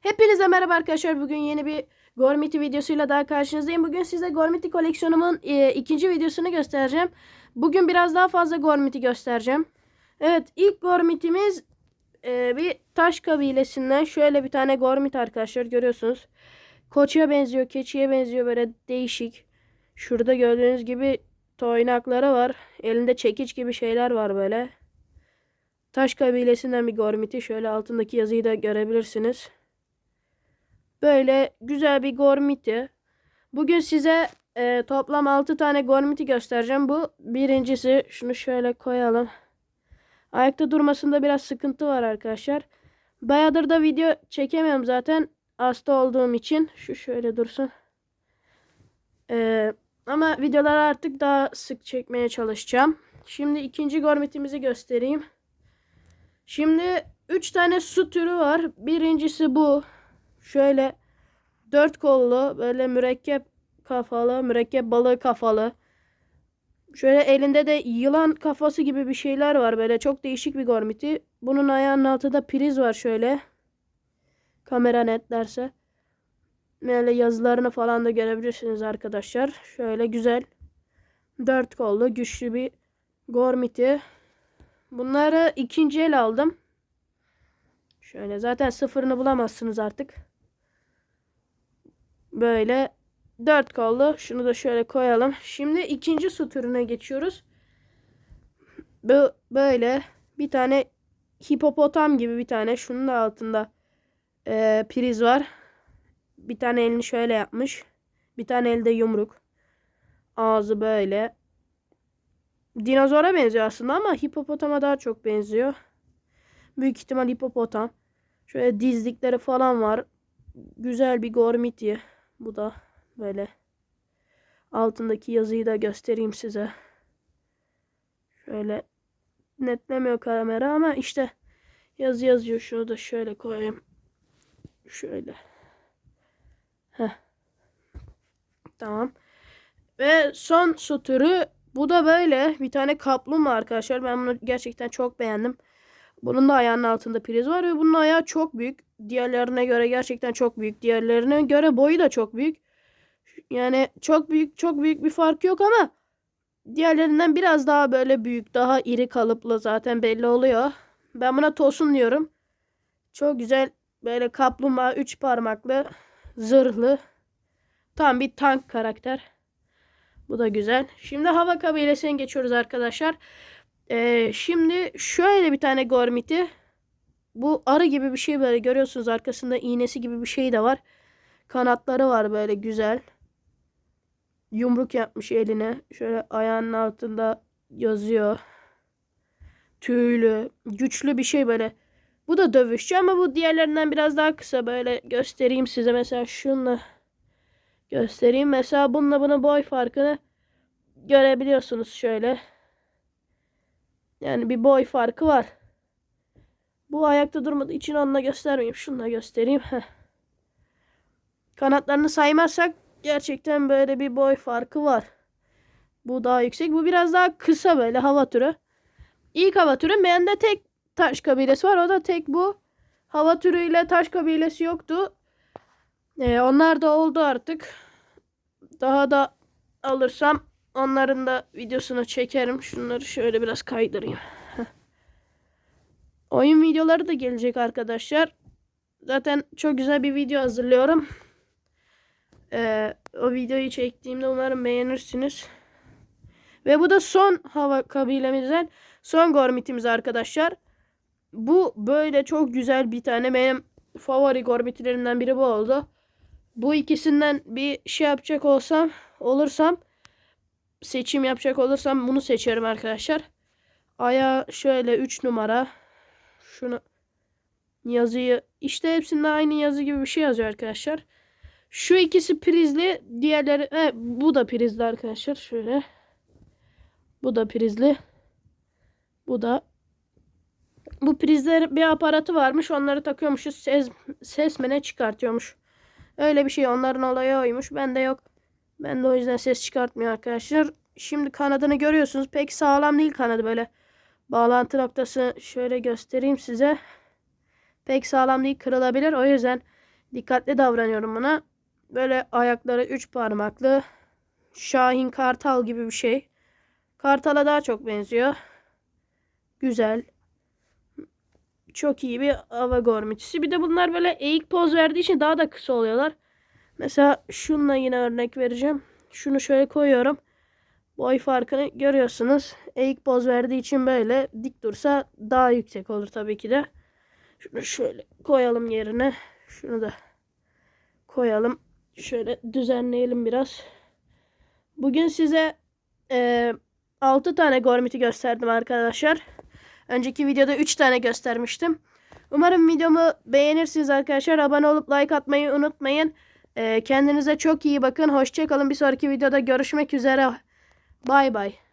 Hepinize merhaba arkadaşlar. Bugün yeni bir Gormiti videosuyla daha karşınızdayım. Bugün size Gormiti koleksiyonumun e, ikinci videosunu göstereceğim. Bugün biraz daha fazla Gormiti göstereceğim. Evet ilk Gormitimiz e, bir taş kabilesinden şöyle bir tane Gormit arkadaşlar görüyorsunuz. Koçya benziyor, keçiye benziyor böyle değişik. Şurada gördüğünüz gibi toynakları var. Elinde çekiç gibi şeyler var böyle. Taş kabilesinden bir gormiti. Şöyle altındaki yazıyı da görebilirsiniz. Böyle güzel bir gormiti. Bugün size e, toplam 6 tane gormiti göstereceğim. Bu birincisi. Şunu şöyle koyalım. Ayakta durmasında biraz sıkıntı var arkadaşlar. Bayağıdır da video çekemiyorum zaten. Hasta olduğum için. Şu şöyle dursun. Ee, ama videoları artık daha sık çekmeye çalışacağım. Şimdi ikinci gormitimizi göstereyim. Şimdi 3 tane su türü var. Birincisi bu. Şöyle dört kollu böyle mürekkep kafalı, mürekkep balığı kafalı. Şöyle elinde de yılan kafası gibi bir şeyler var böyle çok değişik bir gormiti. Bunun ayağının altında priz var şöyle. Kamera netlerse. Böyle yazılarını falan da görebilirsiniz arkadaşlar. Şöyle güzel. Dört kollu güçlü bir gormiti. Bunları ikinci el aldım. Şöyle zaten sıfırını bulamazsınız artık. Böyle dört kollu. Şunu da şöyle koyalım. Şimdi ikinci su türüne geçiyoruz. Böyle bir tane hipopotam gibi bir tane. Şunun da altında e, priz var. Bir tane elini şöyle yapmış. Bir tane elde yumruk. Ağzı böyle. Dinozora benziyor aslında ama hipopotama daha çok benziyor. Büyük ihtimal hipopotam. Şöyle dizlikleri falan var. Güzel bir gormiti. Bu da böyle. Altındaki yazıyı da göstereyim size. Şöyle netlemiyor kamera ama işte yazı yazıyor. Şunu da şöyle koyayım. Şöyle. Heh. Tamam. Ve son su türü bu da böyle bir tane kaplumbağa arkadaşlar. Ben bunu gerçekten çok beğendim. Bunun da ayağının altında priz var ve bunun ayağı çok büyük. Diğerlerine göre gerçekten çok büyük. Diğerlerine göre boyu da çok büyük. Yani çok büyük çok büyük bir fark yok ama diğerlerinden biraz daha böyle büyük, daha iri kalıplı zaten belli oluyor. Ben buna tosun diyorum. Çok güzel böyle kaplumbağa üç parmaklı, zırhlı. Tam bir tank karakter. Bu da güzel. Şimdi hava kabilesine geçiyoruz arkadaşlar. Ee, şimdi şöyle bir tane gormiti. Bu arı gibi bir şey böyle görüyorsunuz. Arkasında iğnesi gibi bir şey de var. Kanatları var böyle güzel. Yumruk yapmış eline. Şöyle ayağının altında yazıyor. Tüylü. Güçlü bir şey böyle. Bu da dövüşçü ama bu diğerlerinden biraz daha kısa. Böyle göstereyim size. Mesela şunla göstereyim. Mesela bununla bunun boy farkını görebiliyorsunuz şöyle. Yani bir boy farkı var. Bu ayakta durmadığı için onunla göstermeyeyim. Şununla göstereyim. Heh. Kanatlarını saymazsak gerçekten böyle bir boy farkı var. Bu daha yüksek. Bu biraz daha kısa böyle hava türü. İlk hava türü bende tek taş kabilesi var. O da tek bu. Hava türüyle taş kabilesi yoktu. Ee, onlar da oldu artık. Daha da alırsam onların da videosunu çekerim. Şunları şöyle biraz kaydırayım. Oyun videoları da gelecek arkadaşlar. Zaten çok güzel bir video hazırlıyorum. Ee, o videoyu çektiğimde umarım beğenirsiniz. Ve bu da son hava kabilemizden son gormitimiz arkadaşlar. Bu böyle çok güzel bir tane benim favori gormitlerimden biri bu oldu. Bu ikisinden bir şey yapacak olsam olursam seçim yapacak olursam bunu seçerim arkadaşlar. Aya şöyle 3 numara. Şunu yazıyı işte hepsinde aynı yazı gibi bir şey yazıyor arkadaşlar. Şu ikisi prizli, diğerleri he, bu da prizli arkadaşlar. Şöyle. Bu da prizli. Bu da bu prizler bir aparatı varmış. Onları takıyormuşuz. Ses, ses mi ne çıkartıyormuş. Öyle bir şey. Onların olayı oymuş. Bende yok. Ben de o yüzden ses çıkartmıyor arkadaşlar. Şimdi kanadını görüyorsunuz. Pek sağlam değil kanadı böyle. Bağlantı noktası şöyle göstereyim size. Pek sağlam değil kırılabilir. O yüzden Dikkatli davranıyorum buna. Böyle ayakları üç parmaklı. Şahin kartal gibi bir şey. Kartala daha çok benziyor. Güzel. Çok iyi bir hava gormitisi. Bir de bunlar böyle eğik poz verdiği için daha da kısa oluyorlar. Mesela şununla yine örnek vereceğim. Şunu şöyle koyuyorum. Boy farkını görüyorsunuz. Eğik poz verdiği için böyle dik dursa daha yüksek olur tabii ki de. Şunu şöyle koyalım yerine. Şunu da koyalım. Şöyle düzenleyelim biraz. Bugün size e, 6 tane gormiti gösterdim arkadaşlar. Önceki videoda 3 tane göstermiştim. Umarım videomu beğenirsiniz arkadaşlar. Abone olup like atmayı unutmayın. E, kendinize çok iyi bakın. Hoşçakalın. Bir sonraki videoda görüşmek üzere. Bay bay.